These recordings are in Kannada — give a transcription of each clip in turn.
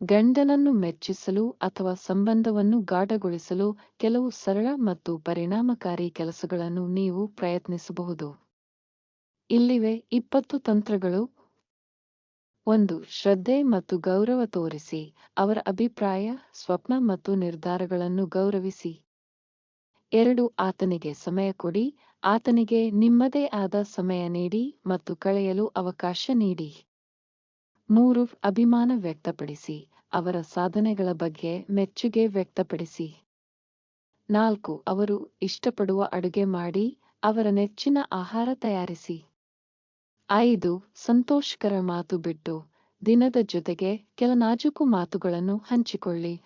ಗಂಡನನ್ನು ಮೆಚ್ಚಿಸಲು ಅಥವಾ ಸಂಬಂಧವನ್ನು ಗಾಢಗೊಳಿಸಲು ಕೆಲವು ಸರಳ ಮತ್ತು ಪರಿಣಾಮಕಾರಿ ಕೆಲಸಗಳನ್ನು ನೀವು ಪ್ರಯತ್ನಿಸಬಹುದು. ಇಲ್ಲಿವೆ ಇಪ್ಪತ್ತು ತಂತ್ರಗಳು. ಒಂದು, ಶ್ರದ್ಧೆ ಮತ್ತು ಗೌರವ ತೋರಿಸಿ. ಅವರ ಅಭಿಪ್ರಾಯ, ಸ್ವಪ್ನ ಮತ್ತು ನಿರ್ಧಾರಗಳನ್ನು ಗೌರವಿಸಿ. ಎರಡು, ಆತನಿಗೆ ಸಮಯ ಕೊಡಿ. ಆತನಿಗೆ ನಿಮ್ಮದೇ ಆದ ಸಮಯ ನೀಡಿ ಮತ್ತು ಕಳೆಯಲು ಅವಕಾಶ ನೀಡಿ. ಮೂರು, ಅಭಿಮಾನ ವ್ಯಕ್ತಪಡಿಸಿ, ಅವರ ಸಾಧನೆಗಳ ಬಗ್ಗೆ ಮೆಚ್ಚುಗೆ ವ್ಯಕ್ತಪಡಿಸಿ. ನಾಲ್ಕು, ಅವರು ಇಷ್ಟಪಡುವ ಅಡುಗೆ ಮಾಡಿ, ಅವರ ನೆಚ್ಚಿನ ಆಹಾರ ತಯಾರಿಸಿ. ಐದು, ಸಂತೋಷಕರ ಮಾತು ಬಿಟ್ಟು, ದಿನದ ಜೊತೆಗೆ ಕೆಲ ನಾಜೂಕು ಮಾತುಗಳನ್ನು ಹಂಚಿಕೊಳ್ಳಿ.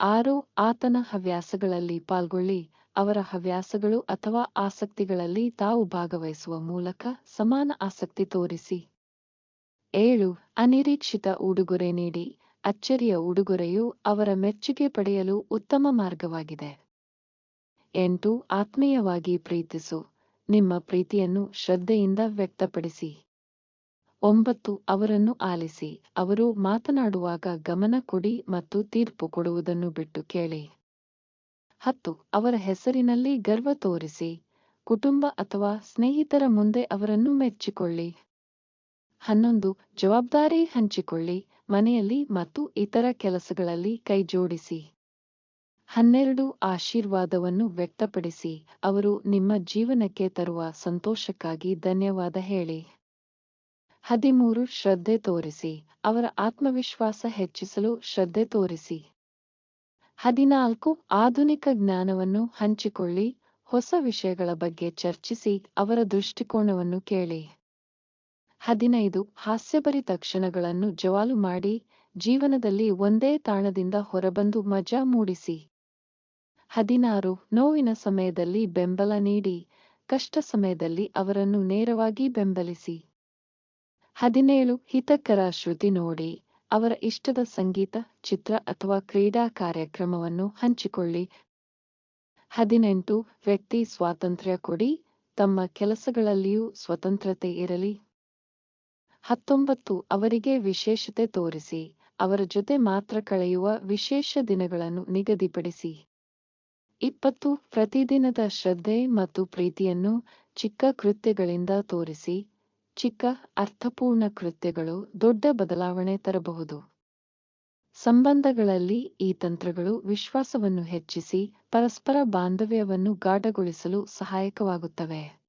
ಆರು, ಆತನ ಹವ್ಯಾಸಗಳಲ್ಲಿ ಪಾಲ್ಗೊಳ್ಳಿ, ಅವರ ಹವ್ಯಾಸಗಳು ಅಥವಾ ಆಸಕ್ತಿಗಳಲ್ಲಿ ತಾವು ಭಾಗವಹಿಸುವ ಮೂಲಕ ಸಮಾನ ಆಸಕ್ತಿ ತೋರಿಸಿ. ಏಳು, ಅನಿರೀಕ್ಷಿತ ಉಡುಗೊರೆ ನೀಡಿ. ಅಚ್ಚರಿಯ ಉಡುಗೊರೆಯು ಅವರ ಮೆಚ್ಚುಗೆ ಪಡೆಯಲು ಉತ್ತಮ ಮಾರ್ಗವಾಗಿದೆ. ಎಂಟು, ಆತ್ಮೀಯವಾಗಿ ಪ್ರೀತಿಸು. ನಿಮ್ಮ ಪ್ರೀತಿಯನ್ನು ಶ್ರದ್ಧೆಯಿಂದ ವ್ಯಕ್ತಪಡಿಸಿ. ಒಂಬತ್ತು, ಅವರನ್ನು ಆಲಿಸಿ. ಅವರು ಮಾತನಾಡುವಾಗ ಗಮನ ಕೊಡಿ ಮತ್ತು ತೀರ್ಪು ಕೊಡುವುದನ್ನು ಬಿಟ್ಟು ಕೇಳಿ. ಹತ್ತು, ಅವರ ಹೆಸರಿನಲ್ಲಿ ಗರ್ವ ತೋರಿಸಿ. ಕುಟುಂಬ ಅಥವಾ ಸ್ನೇಹಿತರ ಮುಂದೆ ಅವರನ್ನು ಮೆಚ್ಚಿಕೊಳ್ಳಿ. ಹನ್ನೊಂದು, ಜವಾಬ್ದಾರಿ ಹಂಚಿಕೊಳ್ಳಿ, ಮನೆಯಲ್ಲಿ ಮತ್ತು ಇತರ ಕೆಲಸಗಳಲ್ಲಿ ಕೈಜೋಡಿಸಿ. ಹನ್ನೆರಡು, ಆಶೀರ್ವಾದವನ್ನು ವ್ಯಕ್ತಪಡಿಸಿ, ಅವರು ನಿಮ್ಮ ಜೀವನಕ್ಕೆ ತರುವ ಸಂತೋಷಕ್ಕಾಗಿ ಧನ್ಯವಾದ ಹೇಳಿ. ಹದಿಮೂರು, ಶ್ರದ್ಧೆ ತೋರಿಸಿ, ಅವರ ಆತ್ಮವಿಶ್ವಾಸ ಹೆಚ್ಚಿಸಲು ಶ್ರದ್ಧೆ ತೋರಿಸಿ. ಹದಿನಾಲ್ಕು, ಆಧುನಿಕ ಜ್ಞಾನವನ್ನು ಹಂಚಿಕೊಳ್ಳಿ, ಹೊಸ ವಿಷಯಗಳ ಬಗ್ಗೆ ಚರ್ಚಿಸಿ, ಅವರ ದೃಷ್ಟಿಕೋನವನ್ನು ಕೇಳಿ. ಹದಿನೈದು ಹಾಸ್ಯಭರಿತ ಕ್ಷಣಗಳನ್ನು ಜವಾಲು ಮಾಡಿ ಜೀವನದಲ್ಲಿ ಒಂದೇ ತಾಣದಿಂದ ಹೊರಬಂದು ಮಜಾ ಮೂಡಿಸಿ. ಹದಿನಾರು ನೋವಿನ ಸಮಯದಲ್ಲಿ ಬೆಂಬಲ ನೀಡಿ, ಕಷ್ಟ ಸಮಯದಲ್ಲಿ ಅವರನ್ನು ನೇರವಾಗಿ ಬೆಂಬಲಿಸಿ. ಹದಿನೇಳು ಹಿತಕರ ಶ್ರುತಿ ನೋಡಿ, ಅವರ ಇಷ್ಟದ ಸಂಗೀತ, ಚಿತ್ರ ಅಥವಾ ಕ್ರೀಡಾ ಕಾರ್ಯಕ್ರಮವನ್ನು ಹಂಚಿಕೊಳ್ಳಿ. ಹದಿನೆಂಟು ವ್ಯಕ್ತಿ ಸ್ವಾತಂತ್ರ್ಯ ಕೊಡಿ, ತಮ್ಮ ಕೆಲಸಗಳಲ್ಲಿಯೂ ಸ್ವತಂತ್ರತೆ ಇರಲಿ. ಹತ್ತೊಂಬತ್ತು, ಅವರಿಗೆ ವಿಶೇಷತೆ ತೋರಿಸಿ, ಅವರ ಜೊತೆ ಮಾತ್ರ ಕಳೆಯುವ ವಿಶೇಷ ದಿನಗಳನ್ನು ನಿಗದಿಪಡಿಸಿ. ಇಪ್ಪತ್ತು, ಪ್ರತಿದಿನದ ಶ್ರದ್ಧೆ ಮತ್ತು ಪ್ರೀತಿಯನ್ನು ಚಿಕ್ಕ ಕೃತ್ಯಗಳಿಂದ ತೋರಿಸಿ, ಚಿಕ್ಕ ಅರ್ಥಪೂರ್ಣ ಕೃತ್ಯಗಳು ದೊಡ್ಡ ಬದಲಾವಣೆ ತರಬಹುದು. ಸಂಬಂಧಗಳಲ್ಲಿ ಈ ತಂತ್ರಗಳು ವಿಶ್ವಾಸವನ್ನು ಹೆಚ್ಚಿಸಿ, ಪರಸ್ಪರ ಬಾಂಧವ್ಯವನ್ನು ಗಾಢಗೊಳಿಸಲು ಸಹಾಯಕವಾಗುತ್ತವೆ.